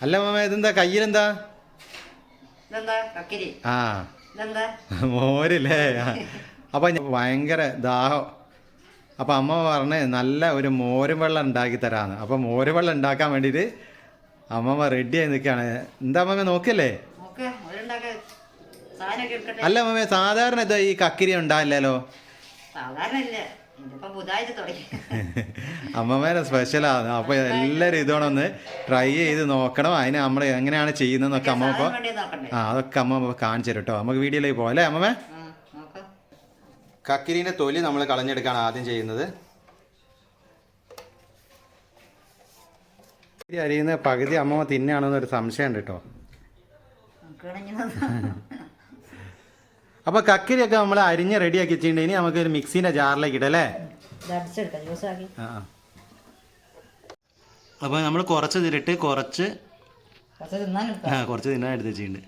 അല്ല മാമ ഇതെന്താ? കയ്യിലെന്താ? ആ. മോരില്ലേ? അപ്പൊ ഭയങ്കര ദാഹം. അപ്പൊ അമ്മ പറഞ്ഞ് നല്ല ഒരു മോരും വെള്ളം ഉണ്ടാക്കി തരാന്ന്. അപ്പൊ മോരും വെള്ളം ഉണ്ടാക്കാൻ വേണ്ടിയിട്ട് അമ്മമ്മ റെഡി ആയി നിൽക്കുകയാണ് എന്താ അമ്മമ്മ നോക്കല്ലേ അല്ല അമ്മമ്മ സാധാരണ ഇതാ ഈ കക്കിരി ഉണ്ടാവില്ലല്ലോ? അമ്മമ്മേടെ സ്പെഷ്യലാണ് അപ്പൊ എല്ലാരും ഇതോടൊന്ന് ട്രൈ ചെയ്ത് നോക്കണം. അതിന് നമ്മൾ എങ്ങനെയാണ് ചെയ്യുന്നതെന്നൊക്കെ അമ്മ ആ അതൊക്കെ അമ്മ കാണിച്ചു കേട്ടോ നമുക്ക് വീഡിയോയിലേക്ക് പോകാം അല്ലേ അമ്മമ്മേ? നോക്ക്. കക്കിരീന്റെ തൊലി നമ്മൾ കളഞ്ഞെടുക്കുകയാണ് ആദ്യം ചെയ്യുന്നത്. അരിയുന്ന പകുതി അമ്മമ്മ തിന്നെയാണെന്നൊരു സംശയമുണ്ട് കേട്ടോ അപ്പോൾ കക്കരിയൊക്കെ നമ്മൾ അരിഞ്ഞ് റെഡിയാക്കി വെച്ചിട്ടുണ്ട്. ഇനി നമുക്ക് ഒരു മിക്സിന്റെ ജാറിലേക്ക് ഇടല്ലേ ആ അപ്പോൾ നമ്മൾ കുറച്ച് തിരിട്ട് കുറച്ച് കുറച്ച് തിന്നാനെടുക്കാം ആ കുറച്ച് തിന്നാൻ എടുത്ത് വെച്ചിട്ടുണ്ട്?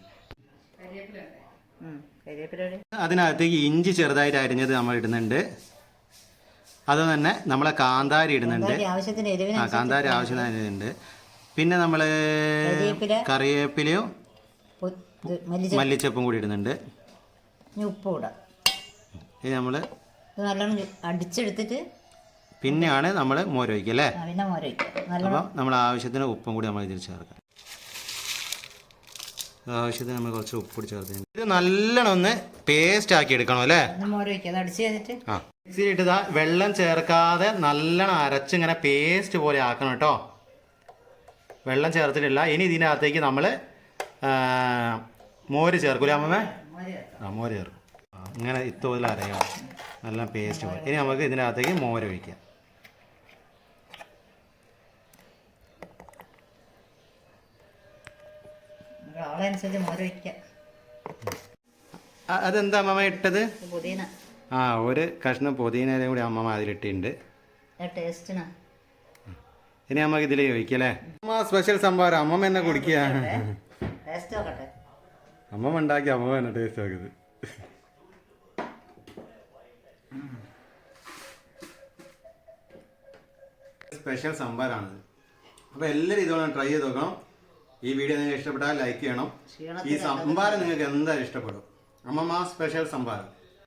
അതിനകത്തേക്ക് ഇഞ്ചി ചെറുതായിട്ട് അരിഞ്ഞത് നമ്മൾ ഇടുന്നുണ്ട്. അത് തന്നെ നമ്മളെ കാന്താരി ഇടുന്നുണ്ട്. ആ കാന്താരി ആവശ്യത്തിന് പിന്നെ നമ്മൾ കറിവേപ്പിലയും മല്ലിച്ചപ്പും കൂടി ഇടുന്നുണ്ട്. ഇനി ഉപ്പ് ഇടാം നമ്മൾ ഇത് നല്ലോണം അടിച്ചെടുത്തിട്ട് പിന്നെയാണ് നമ്മൾ മോര് ഒഴിക്കുക അല്ലേ പിന്നെ മോര വയ്ക്കാം നല്ലോണം അപ്പം നമ്മൾ ആവശ്യത്തിന് ഉപ്പും കൂടി നമ്മൾ ഇതിൽ ചേർക്കാം. ആവശ്യത്തിന് നമ്മൾ കുറച്ച് ഉപ്പ് കൂടി ചേർത്ത് ഇത് നല്ലോണം ഒന്ന് പേസ്റ്റ് ആക്കി എടുക്കണം അല്ലേ? ഒന്ന് മോര വയ്ക്കാം അത് അടിച്ച് കഴിഞ്ഞിട്ട് ആ. മിക്സിയിലിട്ട് ഇതാ വെള്ളം ചേർക്കാതെ നല്ലോണം അരച്ച് ഇങ്ങനെ പേസ്റ്റ് പോലെ ആക്കണം കേട്ടോ. വെള്ളം ചേർത്തിട്ടില്ല. ഇനി ഇതിനകത്തേക്ക് നമ്മൾ മോര് ചേർക്കൂലേ അമ്മമ്മേ. ആ മോര് ചേർക്കും. ഇങ്ങനെ ഇത്തോതിൽ അരയണം നല്ല പേസ്റ്റ് പോലെ. ഇനി നമുക്ക് ഇതിനകത്തേക്ക് മോര് ഒഴിക്കാം. അതെന്താ അമ്മ ഇട്ടത്? ആ ഒരു കഷ്ണം പുതിനയിലും കൂടി അമ്മ അതിലിട്ടിട്ടുണ്ട്. ഇനി നമുക്ക് ഇതിൽ ചോദിക്കല്ലേ അമ്മ സ്പെഷ്യൽ സംഭാരം അമ്മ എന്നെ കുടിക്കുക. അമ്മ ഉണ്ടാക്കി അമ്മ എന്നെ ടേസ്റ്റ് ആക്കിയത് സ്പെഷ്യൽ സംഭാരാണിത് അപ്പോൾ എല്ലാവരും ഇതോളം ട്രൈ ചെയ്ത് നോക്കണം. ഈ വീഡിയോ നിങ്ങൾക്ക് ഇഷ്ടപ്പെട്ടാൽ ലൈക്ക് ചെയ്യണം. ഈ സംഭാരം നിങ്ങൾക്ക് എന്തായാലും ഇഷ്ടപ്പെടും. അമ്മമ്മ സ്പെഷ്യൽ സംഭാരം